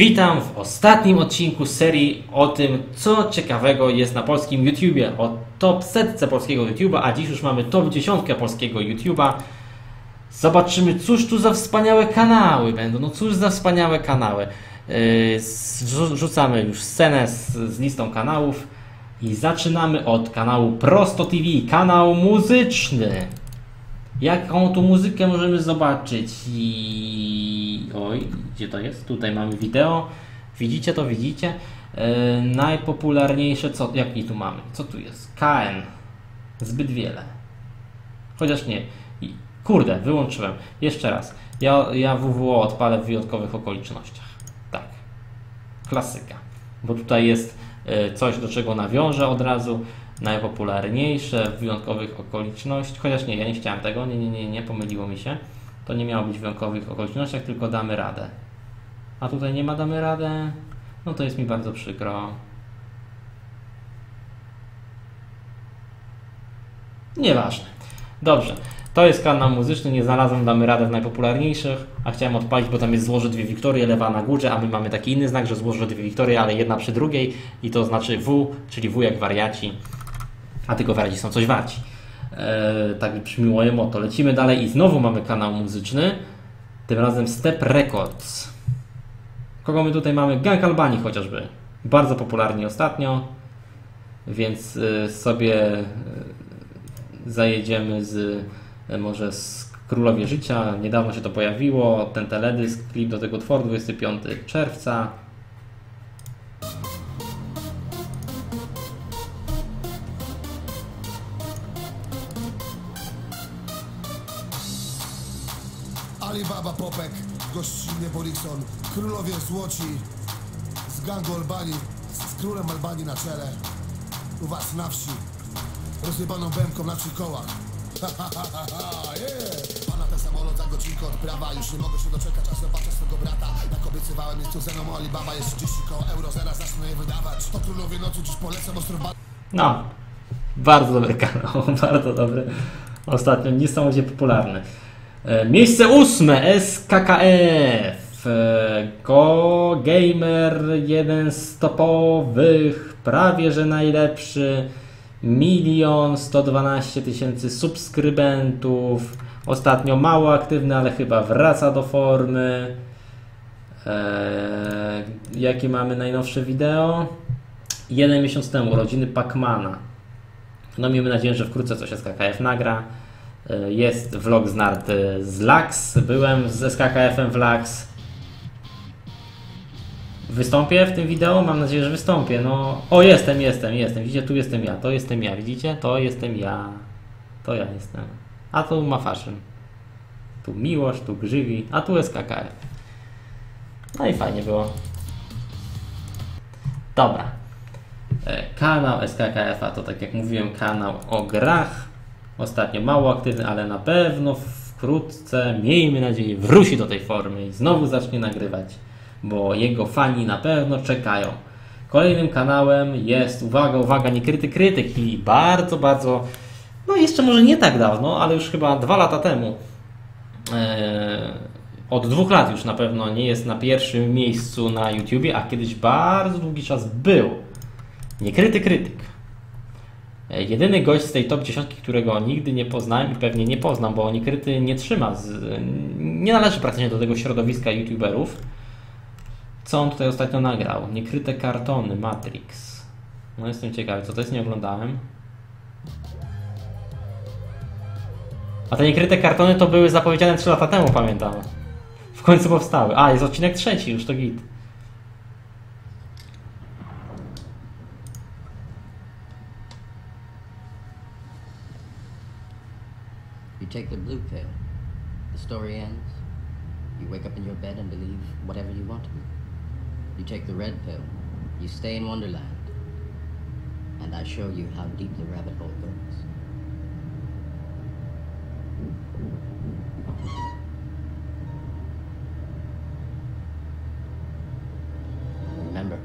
Witam w ostatnim odcinku serii o tym, co ciekawego jest na polskim YouTubie. O top setce polskiego YouTuba, a dziś już mamy top dziesiątkę polskiego YouTuba. Zobaczymy, cóż tu za wspaniałe kanały będą. No cóż za wspaniałe kanały. Yy, Rzucamy już scenę z, z listą kanałów i zaczynamy od kanału Prosto TV, kanał muzyczny. Jaką tu muzykę możemy zobaczyć? I... Oj, gdzie to jest? Tutaj mamy wideo. Widzicie to? Widzicie? Yy, najpopularniejsze, co... Jaki tu mamy? Co tu jest? KN. Zbyt wiele. Chociaż nie. Kurde, wyłączyłem. Jeszcze raz. Ja, ja WWO odpalę w wyjątkowych okolicznościach. Tak. Klasyka. Bo tutaj jest y, coś, do czego nawiążę od razu. Najpopularniejsze w wyjątkowych okolicznościach. Chociaż nie, ja nie chciałem tego. Nie, nie, nie, nie, pomyliło mi się. To nie miało być w wyjątkowych okolicznościach, tylko damy radę. A tutaj nie ma damy radę. No to jest mi bardzo przykro. Nieważne. Dobrze. To jest kanał muzyczny, nie znalazłem, damy radę w najpopularniejszych, a chciałem odpalić, bo tam jest złoże dwie Wiktorie, lewa na górze, a my mamy taki inny znak, że złoże dwie Wiktorie, ale jedna przy drugiej i to znaczy W, czyli W jak wariaci, a tylko wariaci są coś warci. Eee, tak brzmi moje motto. Lecimy dalej i znowu mamy kanał muzyczny, tym razem Step Records. Kogo my tutaj mamy? Gang Albanii chociażby. Bardzo popularni ostatnio, więc y, sobie y, zajedziemy z e, może z Królowie Życia. Niedawno się to pojawiło. Ten teledysk, klip do tego utworu 25 czerwca. Gościnnie Borikson, królowie Złoci, z gangu Albanii, z królem Albanii na czele, u was na wsi, rozjebaną bębką na trzy kołach. Ha, ha, yeah. Pana ten samolot za godzinkę odprawa, już nie mogę się doczekać, aż zobaczę swego brata. Jak obiecywałem, jest tu ze mną Alibaba, jest 30 koło euro, zaraz zacznę je wydawać. To królowie nocy dziś polecam ostro ba- No, bardzo dobry kanał, bardzo dobry. Ostatnio niesamowicie popularny. E, Miejsce ósme SKKF. E, Go Gamer, jeden z topowych, prawie że najlepszy. Milion 112 tysięcy subskrybentów. Ostatnio mało aktywny, ale chyba wraca do formy. Eee, jakie mamy najnowsze wideo? Jeden miesiąc temu, urodziny Pacmana. No miejmy nadzieję, że wkrótce coś SKKF nagra. E, Jest vlog z nart e, z Lax. Byłem z SKKF-em w Lax. Wystąpię w tym wideo? Mam nadzieję, że wystąpię. No, o jestem, jestem, jestem. Widzicie, tu jestem ja, to jestem ja. Widzicie? To jestem ja. To ja jestem. A tu ma faszyn. Tu miłość, tu grzywi, a tu SKKF. No i fajnie było. Dobra. E, Kanał SKKF-a to tak jak mówiłem, kanał o grach. Ostatnio mało aktywny, ale na pewno wkrótce, miejmy nadzieję, wróci do tej formy i znowu zacznie nagrywać, bo jego fani na pewno czekają. Kolejnym kanałem jest, uwaga, uwaga, niekryty krytyk i bardzo, bardzo, no jeszcze może nie tak dawno, ale już chyba dwa lata temu, e, od dwóch lat już na pewno nie jest na pierwszym miejscu na YouTubie, a kiedyś bardzo długi czas był. Niekryty krytyk. E, Jedyny gość z tej top 10, którego nigdy nie poznałem i pewnie nie poznam, bo Niekryty nie trzyma, z, nie należy praktycznie do tego środowiska YouTuberów. Co on tutaj ostatnio nagrał? Niekryte kartony, Matrix. No jestem ciekawy, co to jest, nie oglądałem. A te niekryte kartony to były zapowiedziane 3 lata temu, pamiętam. W końcu powstały. A, jest odcinek trzeci, już to git. Take the blue pill. The story ends. You wake up in your bed and believe whatever you want to. be. You take the red pill. You stay in Wonderland. And I show you how deep the rabbit hole goes. Remember,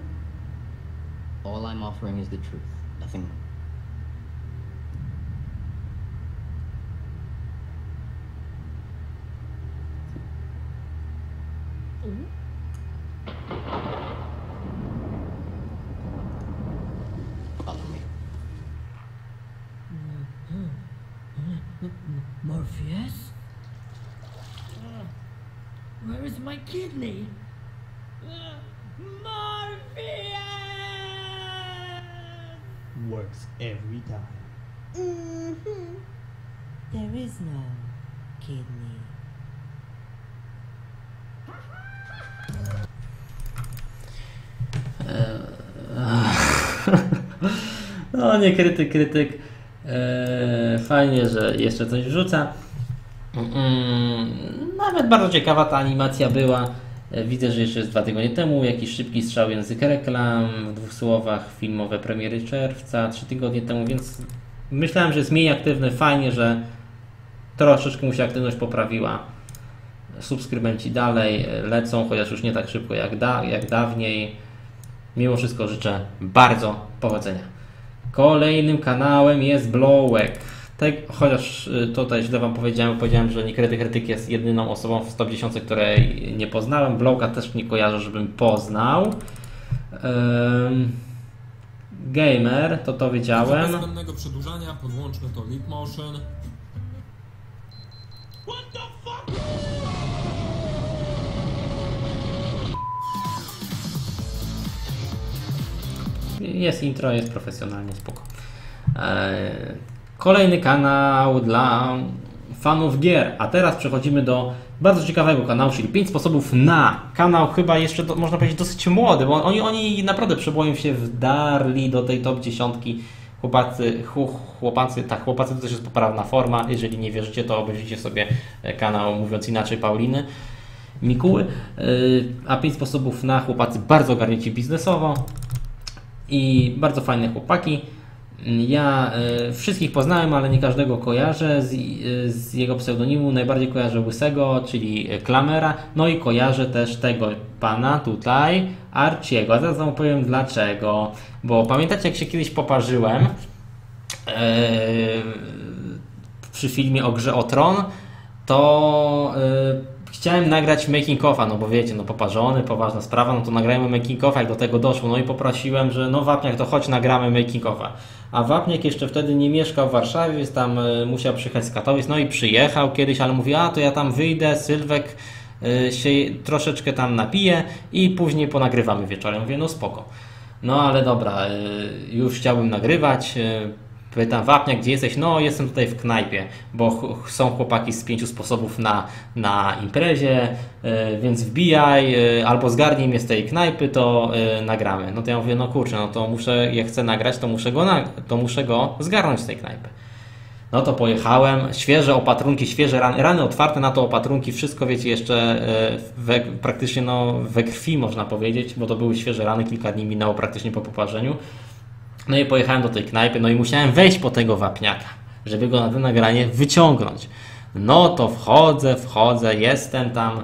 all I'm offering is the truth. Nothing more. Morpheus? Where is my kidney? Morpheus! Works every time. Mm-hmm. There is no kidney. No nie krytyk, krytyk. Eee, fajnie, że jeszcze coś wrzuca. Mm, nawet bardzo ciekawa ta animacja była. E, Widzę, że jeszcze jest dwa tygodnie temu jakiś szybki strzał język reklam, w dwóch słowach filmowe premiery czerwca, trzy tygodnie temu, więc myślałem, że jest mniej aktywny. Fajnie, że troszeczkę mu się aktywność poprawiła. Subskrybenci dalej e, lecą, chociaż już nie tak szybko jak, da, jak dawniej. Mimo wszystko życzę bardzo powodzenia. Kolejnym kanałem jest Blowek. Tak, chociaż y, tutaj źle Wam powiedziałem, powiedziałem, że Niekryty Krytyk jest jedyną osobą w 110, której nie poznałem. Blowka też nie kojarzę, żebym poznał. Ym, Gamer, to to wiedziałem. Bez zbędnego przedłużania podłączmy to Leap Motion. Jest intro, jest profesjonalnie, spoko. Eee, Kolejny kanał dla fanów gier. A teraz przechodzimy do bardzo ciekawego kanału, czyli 5 sposobów na. Kanał chyba jeszcze, do, można powiedzieć, dosyć młody, bo oni, oni naprawdę przeboją się wdarli do tej top 10. Chłopacy, chłopacy, tak, chłopacy to też jest poprawna forma. Jeżeli nie wierzycie, to obejrzyjcie sobie e, kanał, mówiąc inaczej, Pauliny. Mikuły, Yy, a 5 sposobów na chłopacy bardzo ogarnięci biznesowo i bardzo fajne chłopaki. Ja y, wszystkich poznałem, ale nie każdego kojarzę. Z, y, z jego pseudonimu najbardziej kojarzę Łysego, czyli Klamera. No i kojarzę też tego pana tutaj, Arciego. A zaraz wam powiem dlaczego. Bo pamiętacie, jak się kiedyś poparzyłem yy, przy filmie o grze o Tron, to chciałem nagrać making offa, no bo wiecie, no poparzony, poważna sprawa, no to nagrajmy making offa, jak do tego doszło, no i poprosiłem, że no Wapniak, to chodź nagramy making offa. A Wapniak jeszcze wtedy nie mieszkał w Warszawie, więc tam y, musiał przyjechać z Katowic, no i przyjechał kiedyś, ale mówi, a to ja tam wyjdę, Sylwek y, się troszeczkę tam napije i później ponagrywamy wieczorem. Mówię, no spoko. No ale dobra, y, już chciałbym nagrywać. Pytam Wapniak, gdzie jesteś? No, jestem tutaj w knajpie, bo są chłopaki z pięciu sposobów na, na imprezie, y, więc wbijaj y, albo zgarnij mnie z tej knajpy, to y, nagramy. No to ja mówię, no kurczę, no to muszę, jak chcę nagrać, to muszę go, to muszę go zgarnąć z tej knajpy. No to pojechałem, świeże opatrunki, świeże rany, rany otwarte na to opatrunki, wszystko wiecie jeszcze e, we, praktycznie no, we krwi można powiedzieć, bo to były świeże rany, kilka dni minęło praktycznie po poparzeniu. No i pojechałem do tej knajpy, no i musiałem wejść po tego wapniaka, żeby go na to nagranie wyciągnąć. No to wchodzę, wchodzę, jestem tam,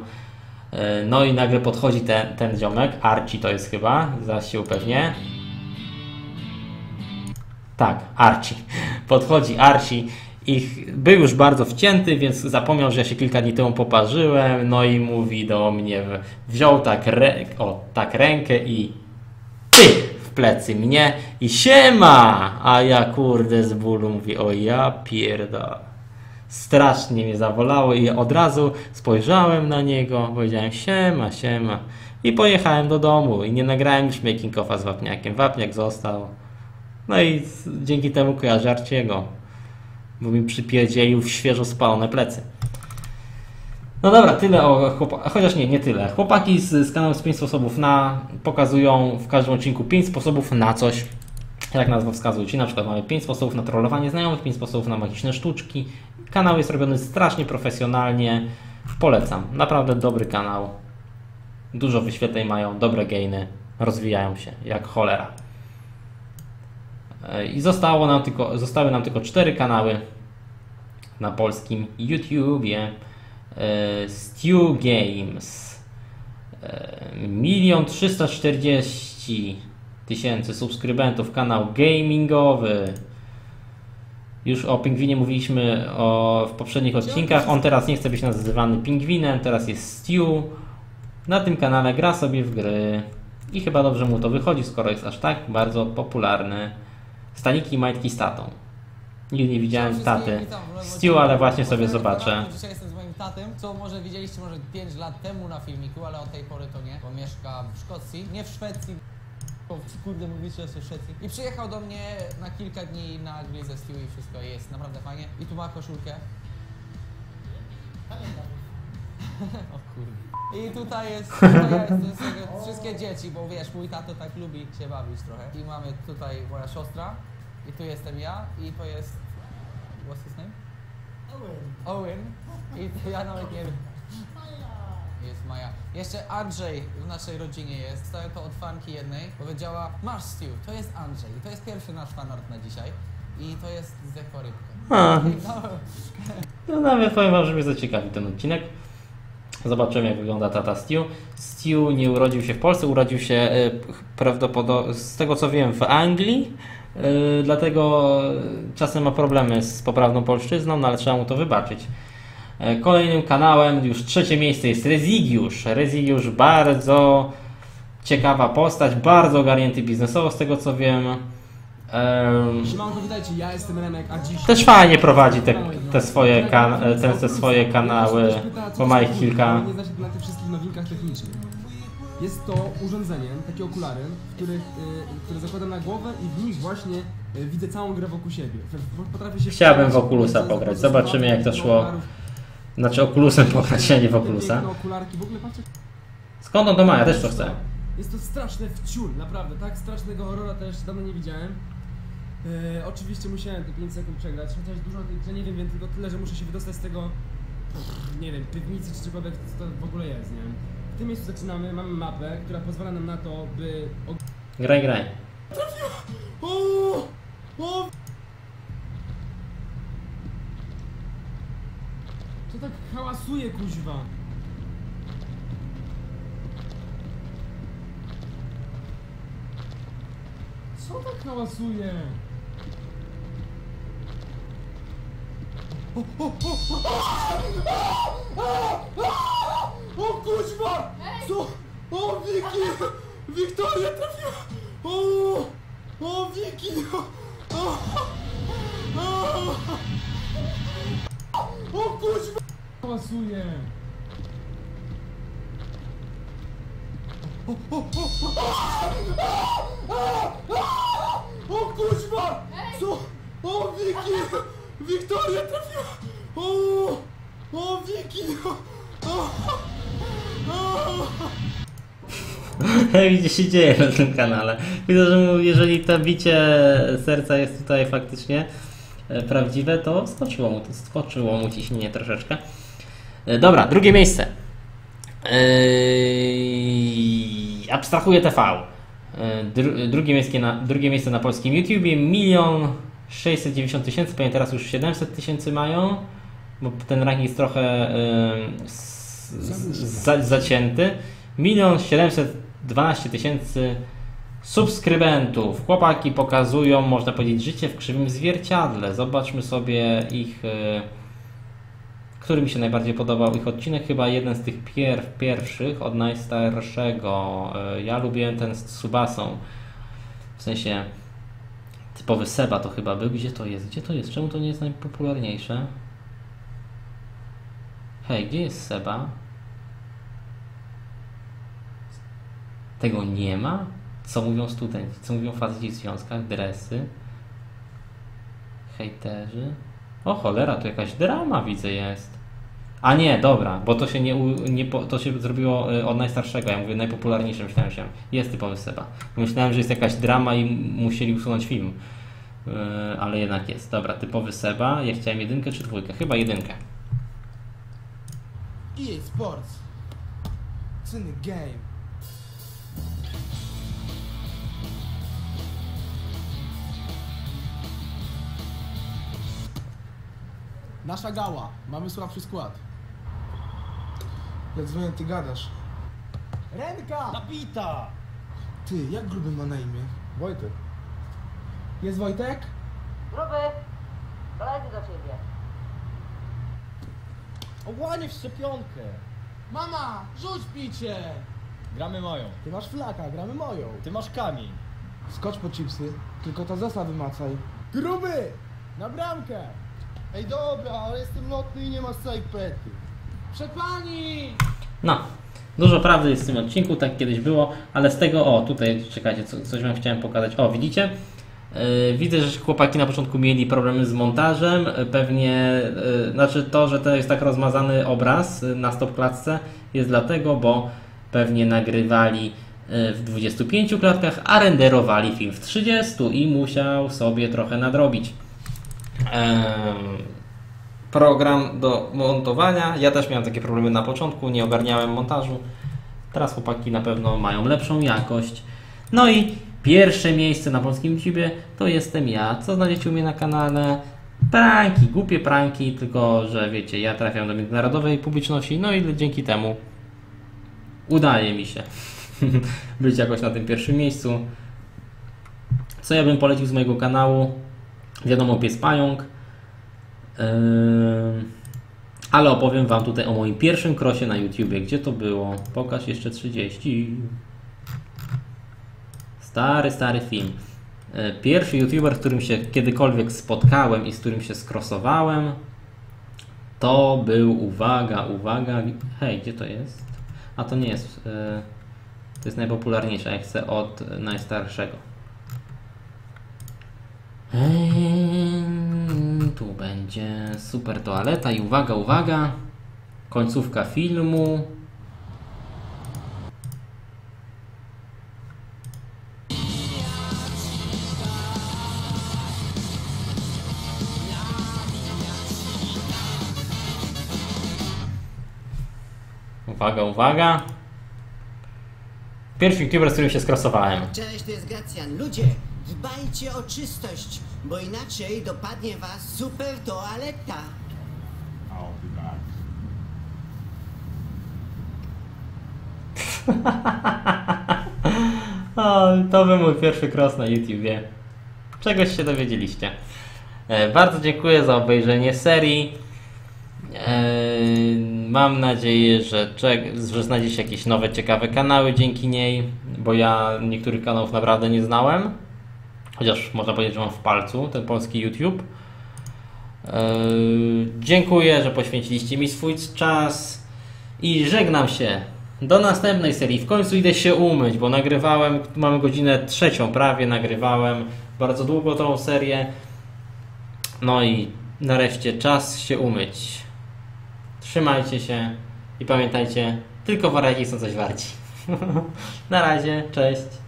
e, no i nagle podchodzi ten, ten ziomek, Arci to jest chyba, zaraz się upewnię. Tak, Arci. Podchodzi Arci i ch- był już bardzo wcięty, więc zapomniał, że ja się kilka dni temu poparzyłem. No i mówi do mnie, wziął tak, rę- o, tak rękę i ty plecy mnie i siema! A ja kurde z bólu mówię, o ja pierda. Strasznie mnie zawolało i od razu spojrzałem na niego, powiedziałem siema, siema i pojechałem do domu i nie nagrałem już making offa z Wapniakiem. Wapniak został. No i dzięki temu kojarzę Arciego, bo mi przypierdzielił w świeżo spalone plecy. No dobra, tyle o chłopakach, chociaż nie, nie tyle. Chłopaki z, z kanału z 5 sposobów na pokazują w każdym odcinku 5 sposobów na coś, jak nazwa wskazuje. Czyli na przykład mamy 5 sposobów na trollowanie znajomych, 5 sposobów na magiczne sztuczki. Kanał jest robiony strasznie profesjonalnie. Polecam. Naprawdę dobry kanał. Dużo wyświetleń mają, dobre gainy, rozwijają się jak cholera. E, I zostało nam tylko, zostały nam tylko cztery kanały na polskim YouTubie. E, Stew Games. E, Milion trzysta czterdzieści tysięcy subskrybentów. Kanał gamingowy. Już o pingwinie mówiliśmy o, w poprzednich odcinkach. On teraz nie chce być nazywany pingwinem, teraz jest Stew. Na tym kanale gra sobie w gry. I chyba dobrze mu to wychodzi, skoro jest aż tak bardzo popularny. Staniki i majtki z tatą. Nigdy nie widziałem taty witam w nowym Stu, odcinku ale właśnie sobie zobaczę. Co może widzieliście może 5 lat temu na filmiku, ale od tej pory to nie, bo mieszka w Szkocji, nie w Szwecji, bo kurde mówicie, w Szwecji. I przyjechał do mnie na kilka dni na grill ze i wszystko jest naprawdę fajnie. I tu ma koszulkę. o kurde. I tutaj jest, tutaj jest, jest wszystkie dzieci, bo wiesz, mój tato tak lubi się bawić trochę. I mamy tutaj moja siostra, i tu jestem ja, i to jest... What's his name? Owen. I to ja nawet nie wiem. Jest Maja. Jeszcze Andrzej w naszej rodzinie jest. Dostałem to od fanki jednej. Powiedziała, masz Stu, to jest Andrzej. I to jest pierwszy nasz fanart na dzisiaj. I to jest Zeko Rybka. A, No, no nawet powiem wam, że mnie zaciekawi ten odcinek. Zobaczymy jak wygląda tata Stu. Stu nie urodził się w Polsce, urodził się prawdopodobnie, z tego co wiem, w Anglii. Y, Dlatego czasem ma problemy z poprawną polszczyzną, no ale trzeba mu to wybaczyć. E, Kolejnym kanałem, już trzecie miejsce jest Rezigiusz. Rezigiusz bardzo ciekawa postać, bardzo ogarnięty biznesowo z tego co wiem. Em, Siemanko, witajcie, ja jestem Remek, a dziś... też fajnie prowadzi te, te, swoje, kan- te, te swoje kanały, bo ma ich kilka. Nie znaczy na tych wszystkich nowinkach technicznych. Jest to urządzenie, takie okulary, których, y, które zakładam na głowę i w nich właśnie y, widzę całą grę wokół siebie. Potrafię się Chciałbym w Oculusa pograć. Zobaczymy, jak to szło. Znaczy Oculusem pograć, a nie w Oculusa. Skąd on to ma? Ja też to chcę. Jest to straszne wciul, naprawdę, tak strasznego horrora też dawno nie widziałem. E, oczywiście musiałem te 5 sekund przegrać, chociaż dużo grze nie wiem, wiem tylko tyle, że muszę się wydostać z tego, nie wiem, piwnicy czy czegokolwiek, co to w ogóle jest, nie? W tym miejscu zaczynamy, mamy mapę, która pozwala nam na to, by... Graj, graj. o! O! Co tak hałasuje, kuźwa? Co tak hałasuje? O kuźwa! Co? O Wiki! Wiktoria trafiła! O! O Wiki! O! O! O kuźwa! Hałasuje! O kuźwa! Co? O Wiki! Wiktoria trafiła! O! O Wiki! O! Widzicie, się dzieje na tym kanale. Widzę, że mu, jeżeli to bicie serca jest tutaj faktycznie e, prawdziwe, to skoczyło mu, to skoczyło mu ciśnienie troszeczkę. E, Dobra, drugie miejsce. Eee, abstrahuję TV. E, Dru, drugie, miejsce na, drugie miejsce na polskim YouTubie. Milion 690 tysięcy, pewnie teraz już 700 tysięcy mają, bo ten ranking jest trochę za, zacięty. Milion 712 tysięcy subskrybentów. Chłopaki pokazują, można powiedzieć, życie w krzywym zwierciadle. Zobaczmy sobie ich. e, który mi się najbardziej podobał ich odcinek? Chyba jeden z tych pier pierwszych, od najstarszego. E, Ja lubiłem ten z Subasą. W sensie typowy Seba to chyba był. Gdzie to jest? Gdzie to jest? Czemu to nie jest najpopularniejsze? Hej, gdzie jest Seba? Tego nie ma? Co mówią studenci? Co mówią faceci w związkach? Dresy? Hejterzy? O cholera, to jakaś drama widzę jest. A nie, dobra, bo to się nie, nie to się zrobiło y, od najstarszego, ja mówię najpopularniejsze myślałem się. Jest typowy Seba. Myślałem, że jest jakaś drama i musieli usunąć film. Y, ale jednak jest. Dobra, typowy Seba. Ja chciałem jedynkę czy dwójkę? Chyba jedynkę. EA Sports. It's in the game. Nasza gała. Mamy słabszy skład. Ja dzwonię, ty gadasz. Renka! Napita! Ty, jak gruby ma na imię? Wojtek. Jest Wojtek? Gruby, koledzy do ciebie. Ołanie w szczepionkę! Mama, rzuć picie! Gramy moją. Ty masz flaka, gramy moją. Ty masz kamień. Skocz po chipsy, tylko to zosa wymacaj. Gruby! Na bramkę! Ej, dobra, ale jestem lotny i nie ma sajpetu. Przed pani! No, dużo prawdy jest w tym odcinku, tak kiedyś było, ale z tego, o tutaj, czekajcie, co, coś wam chciałem pokazać. O, widzicie? Yy, widzę, że chłopaki na początku mieli problemy z montażem. Yy, Pewnie, yy, znaczy to, że to jest tak rozmazany obraz na stop klatce jest dlatego, bo pewnie nagrywali w 25 klatkach, a renderowali film w 30 i musiał sobie trochę nadrobić. Program do montowania. Ja też miałem takie problemy na początku, nie ogarniałem montażu. Teraz chłopaki na pewno mają lepszą jakość. No i pierwsze miejsce na polskim YouTubie to jestem ja. Co znajdziecie u mnie na kanale? Pranki, głupie pranki, tylko że wiecie, ja trafiam do międzynarodowej publiczności, no i dzięki temu udaje mi się być jakoś na tym pierwszym miejscu. Co ja bym polecił z mojego kanału? Wiadomo, pies pająk. Ale opowiem Wam tutaj o moim pierwszym krosie na YouTubie. Gdzie to było? Pokaż jeszcze 30. Stary, stary film. E, Pierwszy YouTuber, z którym się kiedykolwiek spotkałem i z którym się skrosowałem, to był, uwaga, uwaga, hej, gdzie to jest? A to nie jest, e, to jest najpopularniejsze, ja chcę od najstarszego. Eee, będzie super toaleta i uwaga, uwaga. Końcówka filmu. Uwaga, uwaga. Pierwszy youtuber, z którym się skrosowałem. Cześć, to jest Gracjan. Ludzie, dbajcie o czystość, bo inaczej dopadnie was super toaleta. O, to był mój pierwszy cross na YouTubie. Czegoś się dowiedzieliście. E, bardzo dziękuję za obejrzenie serii. E, mam nadzieję, że, że znajdziecie jakieś nowe, ciekawe kanały dzięki niej, bo ja niektórych kanałów naprawdę nie znałem. Chociaż można powiedzieć, że mam w palcu ten polski YouTube. E, dziękuję, że poświęciliście mi swój czas i żegnam się. Do następnej serii. W końcu idę się umyć, bo nagrywałem, mamy godzinę trzecią prawie, nagrywałem bardzo długo tą serię. No i nareszcie czas się umyć. Trzymajcie się i pamiętajcie, tylko waraki są coś warci. Na razie, cześć.